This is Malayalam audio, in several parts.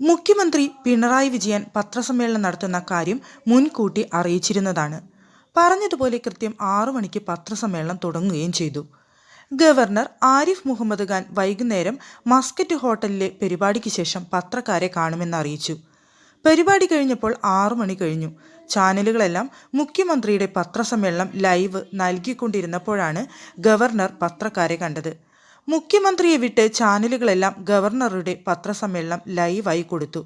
മുഖ്യമന്ത്രി പിണറായി വിജയൻ പത്രസമ്മേളനം നടത്തുന്ന കാര്യം മുൻകൂട്ടി അറിയിച്ചിരുന്നതാണ്. പറഞ്ഞതുപോലെ കൃത്യം ആറു മണിക്ക് പത്രസമ്മേളനം തുടങ്ങുകയും ചെയ്തു. ഗവർണർ ആരിഫ് മുഹമ്മദ് ഖാൻ വൈകുന്നേരം മസ്കറ്റ് ഹോട്ടലിലെ പരിപാടിക്ക് ശേഷം പത്രക്കാരെ കാണുമെന്ന് അറിയിച്ചു. പരിപാടി കഴിഞ്ഞപ്പോൾ ആറു മണി കഴിഞ്ഞു. ചാനലുകളെല്ലാം മുഖ്യമന്ത്രിയുടെ പത്രസമ്മേളനം ലൈവ് നൽകിക്കൊണ്ടിരുന്നപ്പോഴാണ് ഗവർണർ പത്രക്കാരെ കണ്ടത്. മുഖ്യമന്ത്രിയെ വിട്ട് ചാനലുകളെല്ലാം ഗവർണറുടെ പത്രസമ്മേളനം ലൈവായി കൊടുത്തു.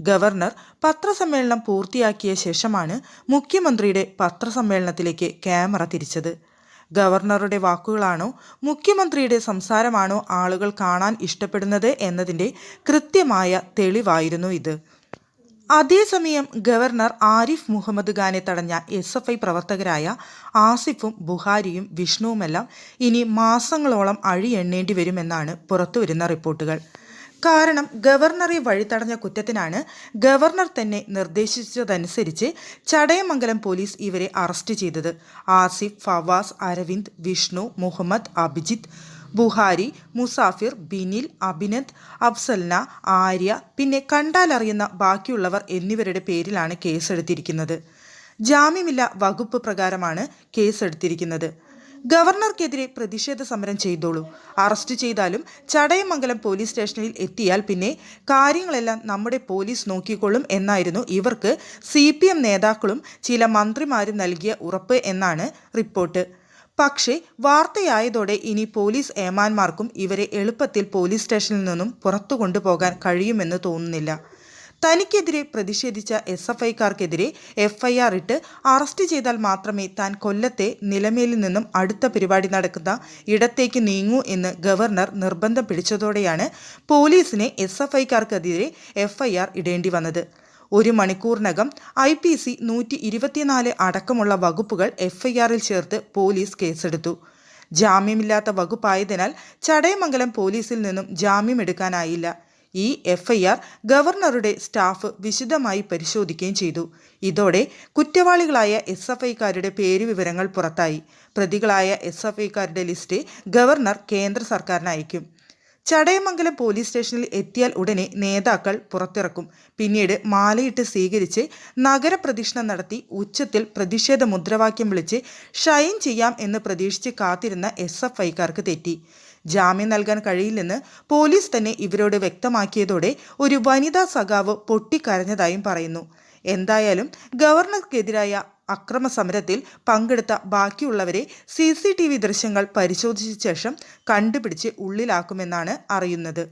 ഗവർണർ പത്രസമ്മേളനം പൂർത്തിയാക്കിയ ശേഷമാണ് മുഖ്യമന്ത്രിയുടെ പത്രസമ്മേളനത്തിലേക്ക് ക്യാമറ തിരിച്ചത്. ഗവർണറുടെ വാക്കുകളാണോ മുഖ്യമന്ത്രിയുടെ സംസാരമാണോ ആളുകൾ കാണാൻ ഇഷ്ടപ്പെടുന്നത് എന്നതിന്റെ കൃത്യമായ തെളിവായിരുന്നു ഇത്. അതേസമയം ഗവർണർ ആരിഫ് മുഹമ്മദ് ഖാനെ തടഞ്ഞ എസ് എഫ് ഐ പ്രവർത്തകരായ ആസിഫും ബുഹാരിയും വിഷ്ണുവുമെല്ലാം ഇനി മാസങ്ങളോളം അഴിയെണ്ണേണ്ടി വരുമെന്നാണ് പുറത്തുവരുന്ന റിപ്പോർട്ടുകൾ. കാരണം ഗവർണറെ വഴിതടഞ്ഞ കുറ്റത്തിനാണ് ഗവർണർ തന്നെ നിർദ്ദേശിച്ചതനുസരിച്ച് ചടയമംഗലം പോലീസ് ഇവരെ അറസ്റ്റ് ചെയ്തത്. ആസിഫ് ഫവാസ് അരവിന്ദ് വിഷ്ണു മുഹമ്മദ് അഭിജിത്ത് ബുഹാരി മുസാഫിർ ബിനിൽ അഭിനന്ദ് അഫ്സൽന ആര്യ പിന്നെ കണ്ടാലറിയുന്ന ബാക്കിയുള്ളവർ എന്നിവരുടെ പേരിലാണ് കേസെടുത്തിരിക്കുന്നത്. ജാമ്യമില്ല വകുപ്പ് പ്രകാരമാണ് കേസെടുത്തിരിക്കുന്നത്. ഗവർണർക്കെതിരെ പ്രതിഷേധ സമരം ചെയ്തോളൂ. അറസ്റ്റ് ചെയ്താലും ചടയമംഗലം പോലീസ് സ്റ്റേഷനിൽ എത്തിയാൽ പിന്നെ കാര്യങ്ങളെല്ലാം നമ്മുടെ പോലീസ് നോക്കിക്കൊള്ളും എന്നായിരുന്നു ഇവർക്ക് സി നേതാക്കളും ചില മന്ത്രിമാരും നൽകിയ ഉറപ്പ് എന്നാണ് റിപ്പോർട്ട്. പക്ഷേ വാർത്തയായതോടെ ഇനി പോലീസ് ഏമാന്മാർക്കും ഇവരെ എളുപ്പത്തിൽ പോലീസ് സ്റ്റേഷനിൽ നിന്നും പുറത്തു കൊണ്ടുപോകാൻ കഴിയുമെന്ന് തോന്നുന്നില്ല. തനിക്കെതിരെ പ്രതിഷേധിച്ച എസ് എഫ് ഐക്കാർക്കെതിരെ എഫ് ഐ ആർ ഇട്ട് അറസ്റ്റ് ചെയ്താൽ മാത്രമേ താൻ കൊല്ലത്തെ നിലമേലിൽ നിന്നും അടുത്ത പരിപാടി നടക്കുന്ന ഇടത്തേക്ക് നീങ്ങൂ എന്ന് ഗവർണർ നിർബന്ധം പിടിച്ചതോടെയാണ് പോലീസിനെ എസ് എഫ് ഐക്കാർക്കെതിരെ എഫ് ഐ ആർ ഇടേണ്ടി വന്നത്. ഒരു മണിക്കൂറിനകം ഐ പി സി നൂറ്റി ഇരുപത്തിനാല് അടക്കമുള്ള വകുപ്പുകൾ എഫ്ഐആറിൽ ചേർത്ത് പോലീസ് കേസെടുത്തു. ജാമ്യമില്ലാത്ത വകുപ്പായതിനാൽ ചടയമംഗലം പോലീസിൽ നിന്നും ജാമ്യമെടുക്കാനായില്ല. ഈ എഫ്ഐആർ ഗവർണറുടെ സ്റ്റാഫ് വിശദമായി പരിശോധിക്കുകയും ചെയ്തു. ഇതോടെ കുറ്റവാളികളായ എസ് എഫ് ഐക്കാരുടെ പേരുവിവരങ്ങൾ പുറത്തായി. പ്രതികളായ എസ് എഫ് ഐക്കാരുടെ ലിസ്റ്റ് ഗവർണർ കേന്ദ്ര സർക്കാരിന് അയക്കും. ചടയമംഗലം പോലീസ് സ്റ്റേഷനിൽ എത്തിയാൽ ഉടനെ നേതാക്കൾ പുറത്തിറക്കും. പിന്നീട് മാലയിട്ട് സ്വീകരിച്ച് നഗരപ്രദക്ഷിണം നടത്തി ഉച്ചത്തിൽ പ്രതിഷേധ മുദ്രാവാക്യം വിളിച്ച് ഷൈൻ ചെയ്യാം എന്ന് പ്രതീക്ഷിച്ച് കാത്തിരുന്ന എസ് എഫ് ഐക്കാർക്ക് തെറ്റി. ജാമ്യം നൽകാൻ കഴിയില്ലെന്ന് പോലീസ് തന്നെ ഇവരോട് വ്യക്തമാക്കിയതോടെ ഒരു വനിതാ സഖാവ് പൊട്ടിക്കരഞ്ഞതായും പറയുന്നു. എന്തായാലും ഗവർണർക്കെതിരായ അക്രമ സമരത്തിൽ പങ്കെടുത്ത ബാക്കിയുള്ളവരെ സി സി ടി വി ദൃശ്യങ്ങൾ പരിശോധിച്ച ശേഷം കണ്ടുപിടിച്ച് ഉള്ളിലാക്കുമെന്നാണ് അറിയുന്നത്